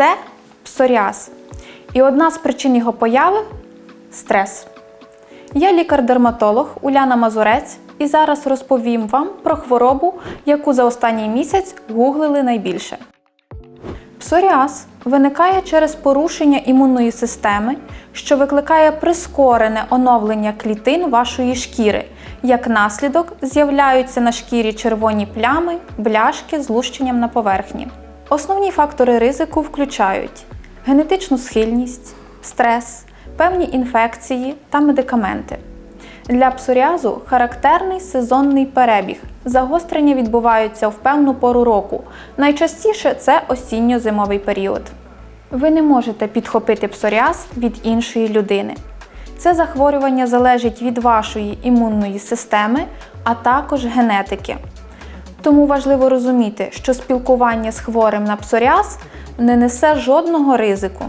це псоріаз. І одна з причин його появи стрес. Я лікар-дерматолог Уляна Мазурець і зараз розповім вам про хворобу, яку за останній місяць гуглили найбільше. Псоріаз виникає через порушення імунної системи, що викликає прискорене оновлення клітин вашої шкіри. Як наслідок з'являються на шкірі червоні плями, бляшки з лущенням на поверхні. Основні фактори ризику включають генетичну схильність, стрес, певні інфекції та медикаменти. Для псоріазу характерний сезонний перебіг. Загострення відбуваються в певну пору року. Найчастіше це осінньо-зимовий період. Ви не можете підхопити псоріаз від іншої людини. Це захворювання залежить від вашої імунної системи, а також генетики. Тому важливо розуміти, що спілкування з хворим на псоріаз не несе жодного ризику.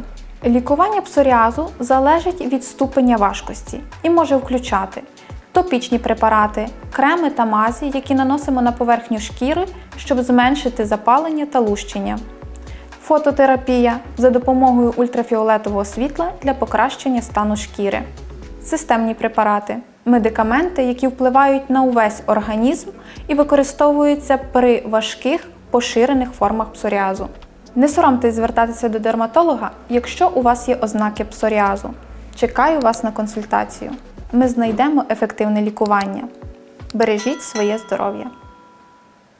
Лікування псоріазу залежить від ступеня важкості і може включати топічні препарати, креми та мазі, які наносимо на поверхню шкіри, щоб зменшити запалення та лущення, фототерапія за допомогою ультрафіолетового світла для покращення стану шкіри, системні препарати, медикаменти, які впливають на увесь організм і використовуються при важких поширених формах псоріазу. Не соромтесь звертатися до дерматолога, якщо у вас є ознаки псоріазу. Чекаю вас на консультацію. Ми знайдемо ефективне лікування. Бережіть своє здоров'я!